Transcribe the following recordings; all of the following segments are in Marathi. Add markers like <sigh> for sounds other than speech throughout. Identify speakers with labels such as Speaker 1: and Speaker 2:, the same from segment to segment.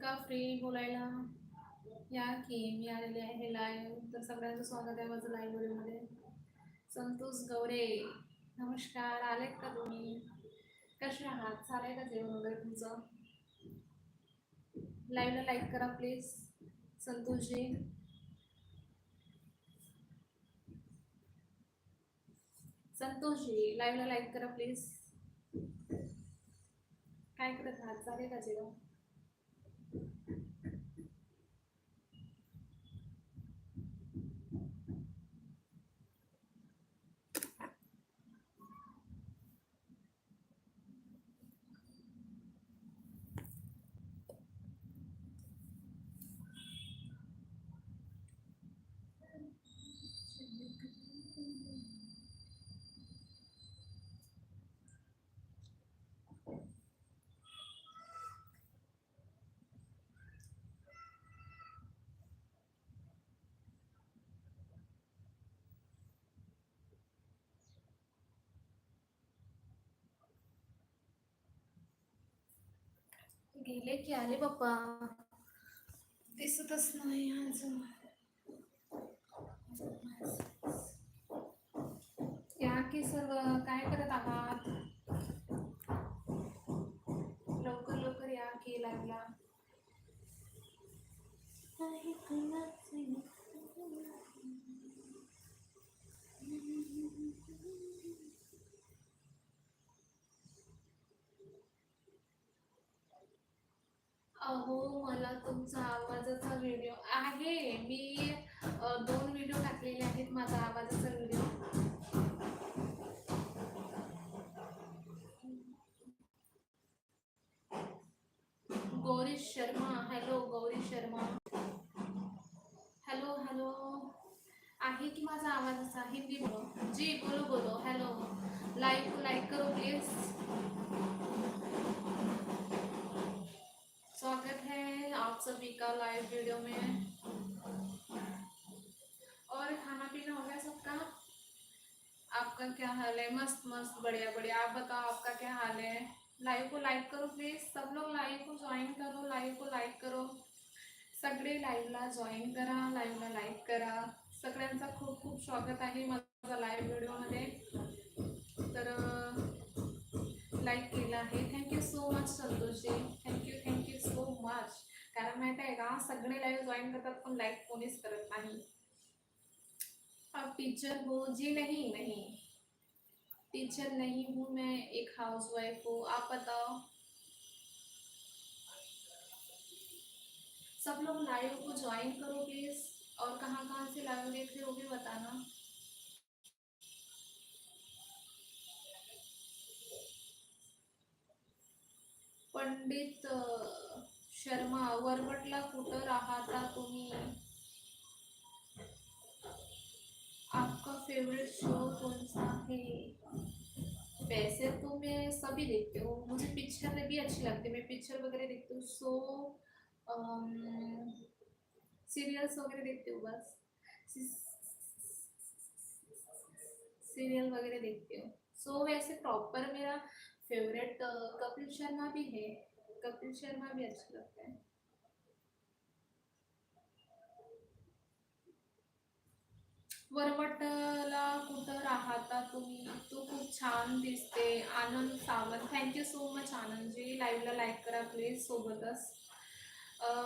Speaker 1: का फ्री बोलायला. या की मी आलेले आहे लाईव्ह तर सगळ्यांचं स्वागत आहे माझं लाईव्ह व्हिडिओमध्ये संतोष गौरे नमस्कार. आलेत का तुम्ही? कसे आहात? चालेल का जेवण वगैरे तुमचं? लाईव्हला लाईक करा प्लीज संतोषजी. संतोषजी लाईव्हला लाईक करा प्लीज काय करत आहात? चालेल का जेवण? गेले की आले बाप्पा. दिसतच नाही अजून. या की सर्व काय करत आहात? लवकर लवकर या की लागला अहो मला तुमचा आवाजाचा व्हिडिओ आहे. मी दोन व्हिडिओ टाकलेले आहेत माझा आवाजाचा video Gauri Sharma hello Gauri Sharma. Hello hello आहे की माझा आवाज असा हिंदी बोलो. जी बोलो बोलो. हॅलो लाईक लाईक करो प्लीज सभी का लाइव वीडियो में और खाना पीना हो गया सबका? आपका क्या हाल है? मस्त मस्त बढ़िया बढ़िया। आप बताओ आपका क्या हाल है? लाइव को लाइक करो प्लीज सब लोग लाइव को जॉईन करो लाइव को लाईक करो। सगळे लाईव्हला जॉईन करा लाईव्हला लाईक करा। सगळ्यांचा खूप खूप स्वागत आहे माझा लाईव्ह व्हिडिओमध्ये तर लाईक केलं आहे. Thank you so much Santoshji. Thank you thank you so much कारण माहित आहे का? सगळे लाईव्ह जॉईन करतात, पण लाईक कोणीच करत टीचर हो जी नहीं नहीं. टीचर नहीं, हूँ मैं एक हाउस वाइफ हूँ. आप बताओ. सब लोग लाइव को ज्वाइन करो प्लीज़ और कहाँ कहाँ से लाइव देख रहे हो, भी बताना. पंडित शर्मा, वरवटला कुठं राहता तुम्ही? आपका फेवरेट शो कौन सा है वैसे तो मैं सभी देखती हूँ. मुझे पिक्चर भी अच्छी लगती है. मैं पिक्चर वगैरह देखती हूँ. सो सीरियल्स वगैरह देखती हूँ बस. सीरियल वगैरह देखती हूँ. सो वैसे प्रॉपर मेरा फेवरेट कपिल शर्मा भी है. कपिल शर्मा भी अच्छा लगता है। वरवटला कुठं राहता तुम्ही? तू खूप छान दिसते. Anand Sawant. Thank you so much Anandji. लाईव्हला लाईक करा प्लीज सोबतच.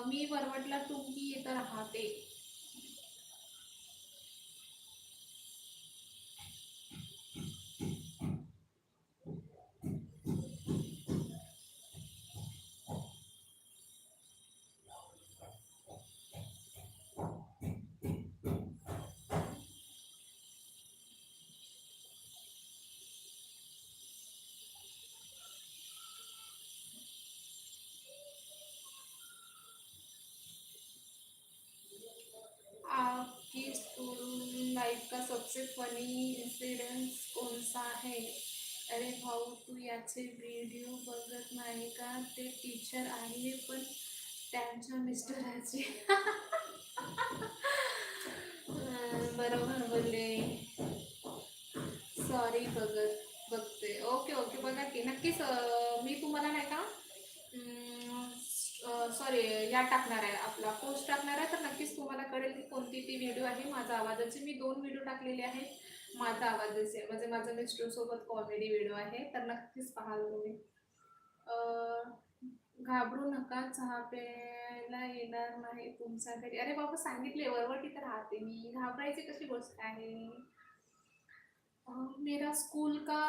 Speaker 1: मी वरवटला तुम्ही इथं राहते. सबसे फनी इंसिडेंस कोणता आहे अरे भाऊ तू याचे व्हिडिओ बघत नाही का? ते टीचर आहे पण त्यांच्या मिस्टराचे. <laughs> बरोबर बोलले. सॉरी बघत बघते. ओके ओके बघा की. नक्कीच मी तुम्हाला नाही का सॉरी या टाकणार आहे. आपला पोस्ट टाकणार आहे तर नक्कीच तुम्हाला कळेल की कोणती ती व्हिडिओ आहे. माझा आवाजाचे मी दोन व्हिडिओ टाकलेले आहेत. माझा आवाजाचे म्हणजे माझा मिस्टरसोबत कॉमेडी व्हिडिओ आहे. तर नक्कीच पाहाल तुम्ही. घाबरू नका चहा प्यायला येणार नाही तुमच्या घरी. अरे बाबा सांगितले वरवटी तर राहते मी. घाबरायची कशी गोष्ट आहे? मेरा स्कूल का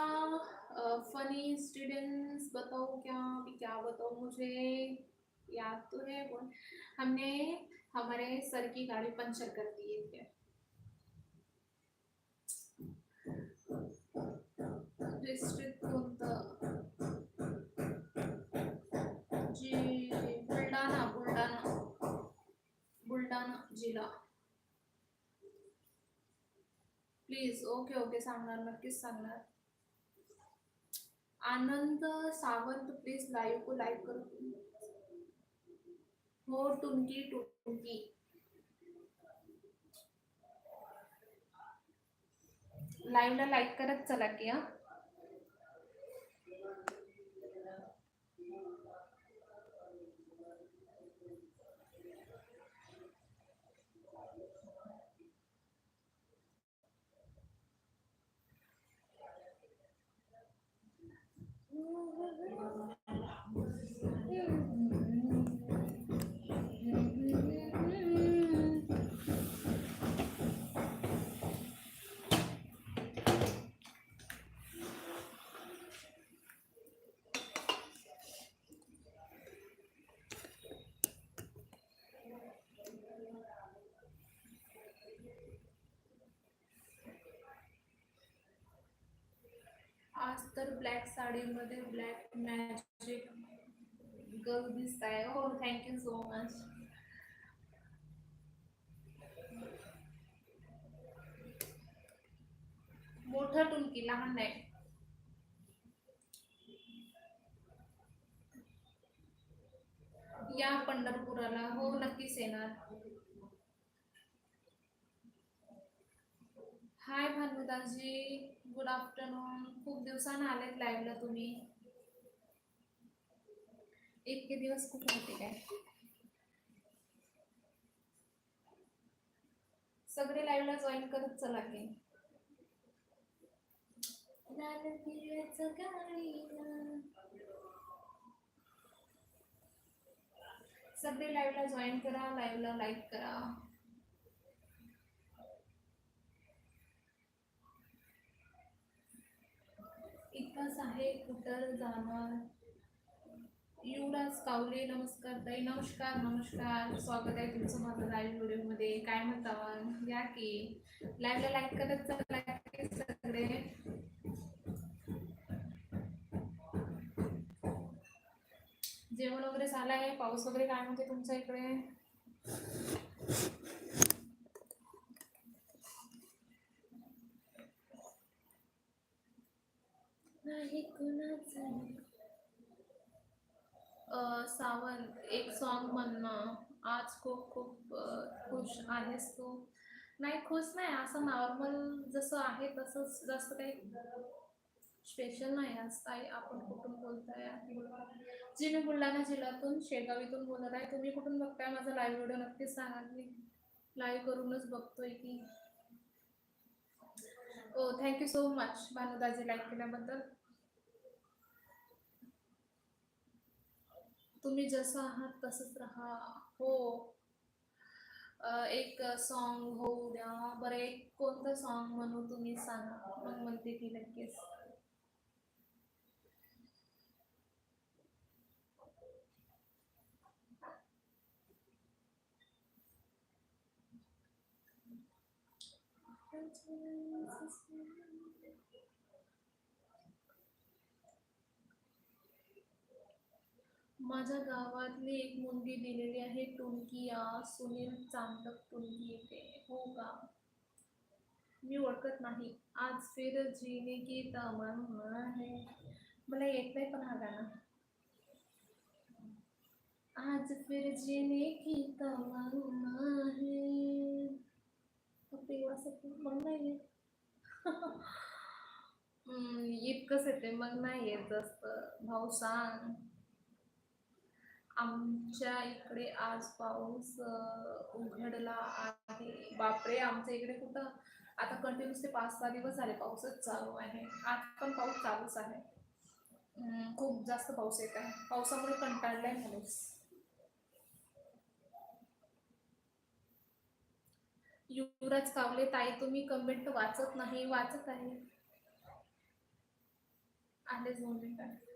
Speaker 1: फनी इंसिडेंट्स बताओ क्या अभी क्या बताओ मुझे? याद तो है वो हमने, हमारे सर की गाड़ी पंचर कर दिए थे डिस्ट्रिक्ट कोणतं जी, बुलढाणा बुलढाणा। बुलढाणा जिल्हा प्लीज़ ओके ओके सांगणार, नक्कीच सांगणार। आनंद सावंत प्लीज़ लाईव्ह को लाईक करो। हो टुनकी टुनकी. लाईव्हला लाईक करत चला की हा. तर ब्लॅक साडीमध्ये ब्लॅक मॅजिक गर्ल दिसत आहे हो थँक्यू सो मच मोठा टुलकी लहान नाही. या पंढरपुराला. हो नक्कीच येणार. हाय भानुदाजी गुड आफ्टरनून खूप दिवसानं आलेत लाईव्हला तुम्ही. इतके दिवस कुठे होते काय? सगळे लाईव्हला जॉईन करत चला की. सगळे लाईव्हला जॉईन करा लाईव्हला लाईक करा. इतकंच आहे कुठं जाणार. युवराज कावले नमस्कार ताई. नमस्कार नमस्कार. स्वागत आहे तुमचं माझं लाईव्ह व्हिडिओमध्ये काय म्हणता मग? या की. लाईव्हला लाईक करत चला सगळे. जेवण वगैरे झालं आहे पाऊस वगैरे काय म्हणते तुमच्या इकडे? नाही कुणाचा. सावंत एक सॉन्ग म्हणणं आज खूप खूप खुश आहेस तू. नाही खुश नाही. असं नॉर्मल जसं आहे तसंच जास्त काही स्पेशल नाही. आज काय आपण कुठून बोलताय? जी मी बुलढाणा जिल्ह्यातून शेगाव इथून बोलत आहे. तुम्ही कुठून बघताय? माझा लाईव्ह व्हिडिओ नक्कीच सांगा. मी लाईव्ह करूनच बघतोय की. ओ thank you so much Bhanudaji like केल्याबद्दल. तुम्ही जसं आहात तसंच राहा. हो. अ, एक सॉन्ग होऊ द्या. बरं एक कोणतं सॉन्ग म्हणू तुम्ही सांगा. मग म्हणते की नक्कीच. माझ्या गावातली एक मुलगी दिलेली आहे टुनकिया. सुनील चांदक टुनकी येते हो का? मी ओळखत नाही. आज फिर जीने की तमन्ना आहे. मला येत नाही पण हा गाणं. आज फिर जीने की तमन आहे. फक्त एवढंच मग नाही येत. <laughs> इतकंच येते मग नाही येत जास्त. भाऊ सांग. आमच्या इकडे आज पाऊस उघडला आहे. बापरे आमच्या इकडे कुठं? आता कंटिन्युअसली पाच सहा दिवस झाले पाऊसच चालू आहे. आज पण पाऊस चालूच आहे. खूप जास्त पाऊस येत आहे. पावसामुळे कंटाळलाय माणूस. युवराज कावले ताई तुम्ही कमेंट वाचत नाही वाचत आहे. आलेच दोन मिनिटात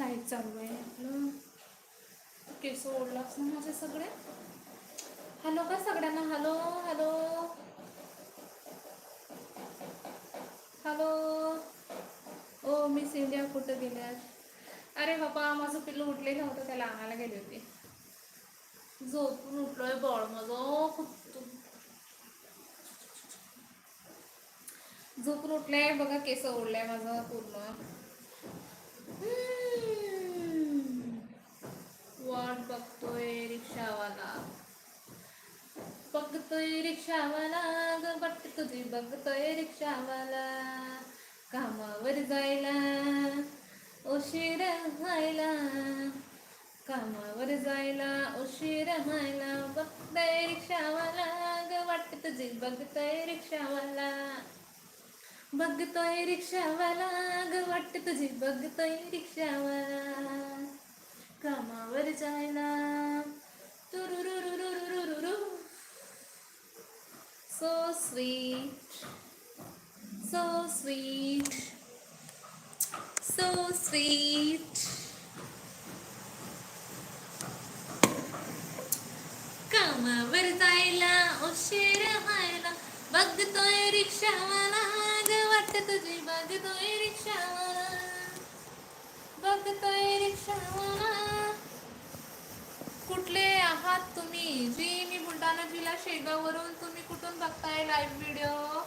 Speaker 1: लाइट चालू आहे. आपलं केस ओढलाच ना माझे सगळे? हॅलो का सगळ्यांना? Hello hello. Hello. Oh miss India कुठं गेल्यात अरे बाबा माझं पिल्लू उठलेलं होतं त्याला आणायला गेले होते. झोपून उठलोय बळ माझं. खूप झोपून उठलंय बघा केस ओढलंय माझं पूर्ण. वाट बघतोय रिक्षावाला. बघतोय रिक्षावाला ग बट तुझी बघतोय रिक्षावाला. कामावर जायला उशीर व्हायला. कामावर जायला उशीर व्हायला. बघतोय रिक्षावाला ग वाट तुझी बघतोय रिक्षावाला. बघतोय रिक्षावाला ग वाट तुझी बघतोय रिक्षावाला. कामावर जायला तुरुरुरुरुरुरुरु so sweet so sweet so sweet कामावर जायला उशीर व्हायला बघतोय रिक्षावाला ग वाटत तुझी बघतोय रिक्षावाला बघतोय रिक्षावाला कुठले आहात तुम्ही? जी मी बुलढाणा जिल्हा शेगाववरून तुम्ही कुठून बघताय लाईव्ह व्हिडिओ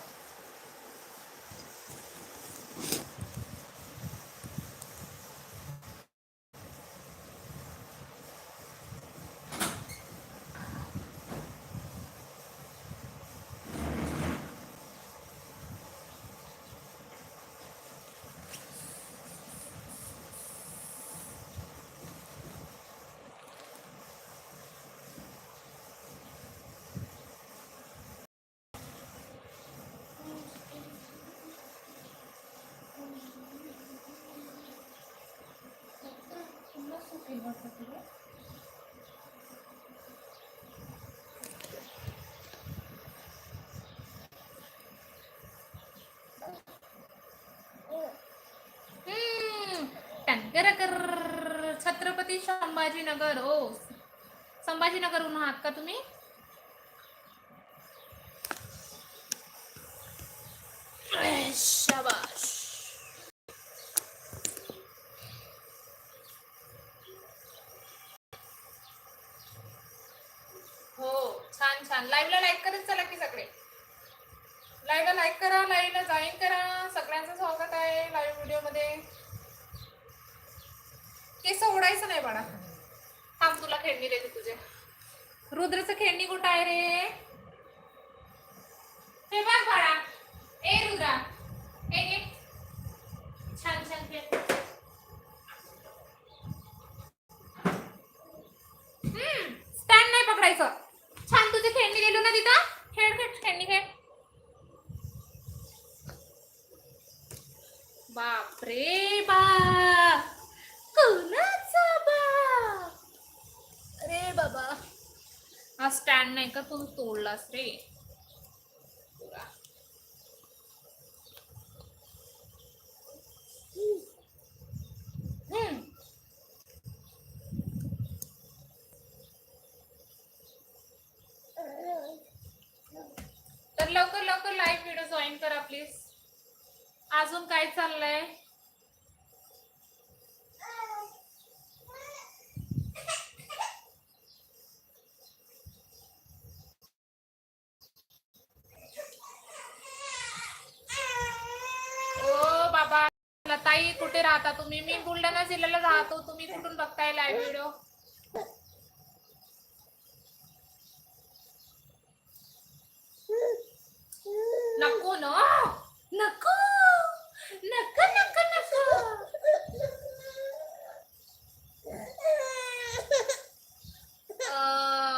Speaker 1: छत्रपती संभाजीनगर हो संभाजीनगर आहात का तुम्ही? Friday. नाही का तू तोडलास रे. हम्म. तर लवकर लवकर लाईव्ह व्हिडिओ जॉईन करा प्लीज अजून काय चाललंय ओ बाबा ताई कुठे राहता तुम्ही मी बुलढाणा जिल्ह्याला राहतो तुम्ही कुठून बघताय लाईव्ह व्हिडिओ नको न. नको नको नको नको.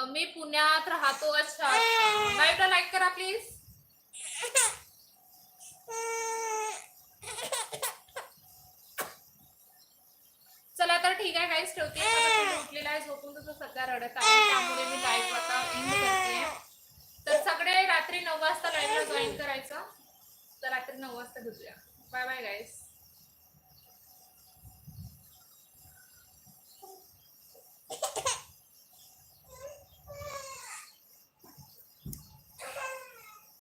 Speaker 1: मी पुण्यात राहतो अच्छा. लाईव्हला लाईक करा प्लीज चला तर ठीक आहे काहीच ठेवते माझा पिल्लू उठलेला आहे सध्या रडत आहे त्यामुळे मी लाईव्ह आता एंड करते. तर सगळे रात्री नऊ वाजता लाईव्हला जॉईन करायचं. तर रात्री नऊ वाजता भेटूया. बाय बाय गाईस